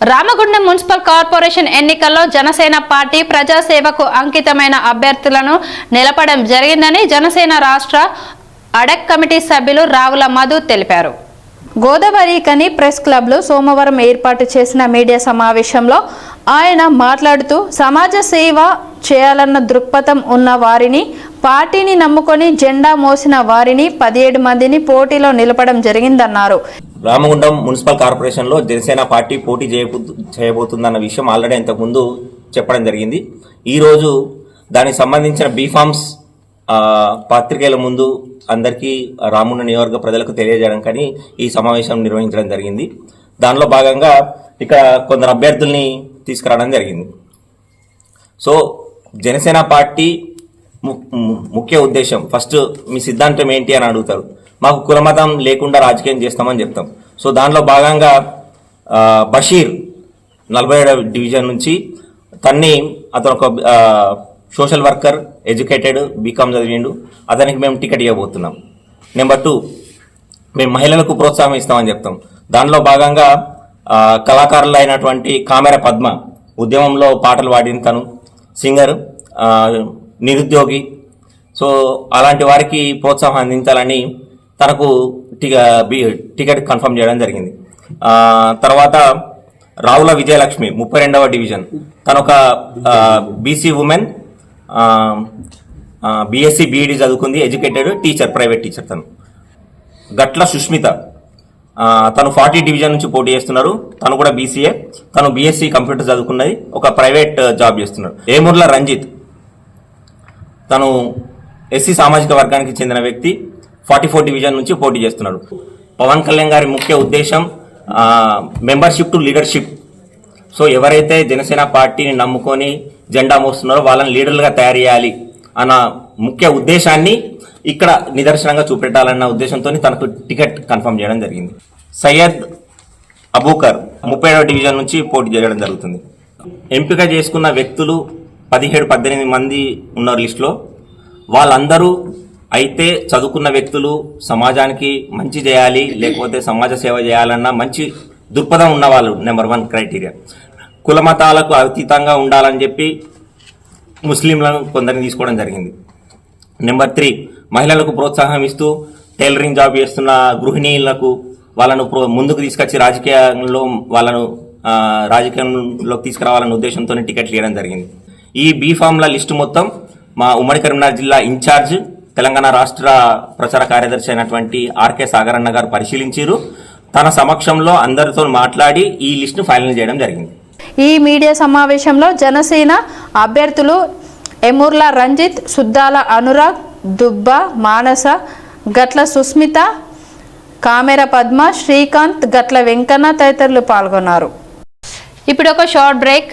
Ramagundam municipal corporation ఎన్నికల్లో Janasena party ప్రజాసేవకు అంకితమైన అభ్యర్థులను నిలపడం జరిగిందని జనసేన రాష్ట్ర అడక్ కమిటీ సభ్యులు రావుల మధు తెలిపారు. గోదావరికని ప్రెస్ క్లబ్లో సోమవారం ఏర్పాటు చేసిన మీడియా సమావేశంలో ఆయన మాట్లాడుతూ సమాజ సేవ చేయాలన్న దృక్పథం ఉన్న వారిని పార్టీని నమ్ముకొని జెండా మోసిన వారిని పదిహేడు మందిని పోటీలో నిలపడం జరిగిందన్నారు. రామగుండం మున్సిపల్ కార్పొరేషన్లో జనసేన పార్టీ పోటీ చేయబో- చేయబోతుందన్న విషయం ఆల్రెడీ ఇంతకుముందు చెప్పడం జరిగింది. ఈరోజు దానికి సంబంధించిన బీఫామ్స్ పత్రికల ముందు అందరికీ రామగుండం నియోజక ప్రజలకు తెలియజేయడం కానీ ఈ సమావేశం నిర్వహించడం జరిగింది. దానిలో భాగంగా ఇక్కడ కొందరు అభ్యర్థుల్ని తీసుకురావడం జరిగింది. సో జనసేన పార్టీ ము- ముఖ్య ఉద్దేశం ఫస్ట్ మీ సిద్ధాంతం ఏంటి అని అడుగుతారు. మాకు కులమతం లేకుండా రాజకీయం చేస్తామని చెప్తాం. సో దానిలో భాగంగా బషీర్ నలభై ఏడవ డివిజన్ నుంచి తన్ని అతను ఒక సోషల్ వర్కర్ ఎడ్యుకేటెడ్ బీకామ్ చదివిండు. అతనికి మేము టికెట్ ఇవ్వబోతున్నాం. నెంబర్ టూ మేము మహిళలకు ప్రోత్సాహం ఇస్తామని చెప్తాం. దానిలో భాగంగా కళాకారులు అయినటువంటి కామెర పద్మ ఉద్యమంలో పాటలు పాడిన తను సింగర్ నిరుద్యోగి. సో అలాంటి వారికి ప్రోత్సాహం అందించాలని తనకు టికెట్ కన్ఫర్మ్ చేయడం జరిగింది. తర్వాత రావుల విజయలక్ష్మి ముప్పై రెండవ డివిజన్. తను ఒక బీసీ ఉమెన్ బీఎస్సీ బీఈడి చదువుకుంది ఎడ్యుకేటెడ్ టీచర్ ప్రైవేట్ టీచర్ తను. గట్ల సుష్మిత తను ఫార్టీ డివిజన్ నుంచి పోటీ చేస్తున్నారు. తను కూడా బీసీఏ. తను బీఎస్సీ కంప్యూటర్ చదువుకున్నది ఒక ప్రైవేట్ జాబ్ చేస్తున్నాడు ఏమూర్ల రంజిత్ తను ఎస్సీ సామాజిక వర్గానికి చెందిన వ్యక్తి. ఫార్టీ ఫోర్ డివిజన్ నుంచి పోటీ చేస్తున్నాడు పవన్ కళ్యాణ్ గారి ముఖ్య ఉద్దేశం మెంబర్షిప్ టు లీడర్షిప్. సో ఎవరైతే జనసేన పార్టీని నమ్ముకొని జెండా మోస్తున్నారో వాళ్ళని లీడర్లుగా తయారు చేయాలి అన్న ముఖ్య ఉద్దేశాన్ని ఇక్కడ నిదర్శనంగా చూపెట్టాలన్న ఉద్దేశంతో తనకు టికెట్ కన్ఫర్మ్ చేయడం జరిగింది. సయ్యద్ అబూకర్ ముప్పై ఏడవ డివిజన్ నుంచి పోటీ చేయడం జరుగుతుంది. ఎంపిక చేసుకున్న వ్యక్తులు పదిహేడు పద్దెనిమిది మంది ఉన్నారు లిస్టులో వాళ్ళందరూ అయితే చదువుకున్న వ్యక్తులు సమాజానికి మంచి చేయాలి లేకపోతే సమాజ సేవ చేయాలన్నా మంచి దృక్పథం ఉన్నవాళ్ళు నెంబర్ వన్ క్రైటీరియా. కులమతాలకు అతీతంగా ఉండాలని చెప్పి ముస్లింలను కొందరిని తీసుకోవడం జరిగింది. నెంబర్ త్రీ మహిళలకు ప్రోత్సాహం ఇస్తూ టైలరింగ్ జాబ్ చేస్తున్న గృహిణీలకు వాళ్ళను ప్రో- ముందుకు తీసుకొచ్చి రాజకీయంలో వాళ్ళను రాజకీయంలోకి తీసుకురావాలన్న ఉద్దేశంతో టికెట్లు ఇవ్వడం జరిగింది. ఈ బీ ఫామ్ల లిస్టు మొత్తం మా ఉమ్మడి కరీంనగర్ జిల్లా ఇన్ఛార్జ్ తెలంగాణ రాష్ట్ర ప్రచార కార్యదర్శి అయినటువంటి ఆర్కే సాగరన్న గారు పరిశీలించారు. తన సమక్షంలో అందరితో మాట్లాడి ఈ లిస్టును ఫైనల్ చేయడం జరిగింది. ఈ మీడియా సమావేశంలో జనసేన అభ్యర్థులు ఎముర్ల రంజిత్ సుద్దాల అనురాగ్ దుబ్బ మానస గట్ల సుస్మిత కామెర పద్మ శ్రీకాంత్ గట్ల వెంకన్న తదితరులు పాల్గొన్నారు. ఇప్పుడు ఒక షార్ట్ బ్రేక్.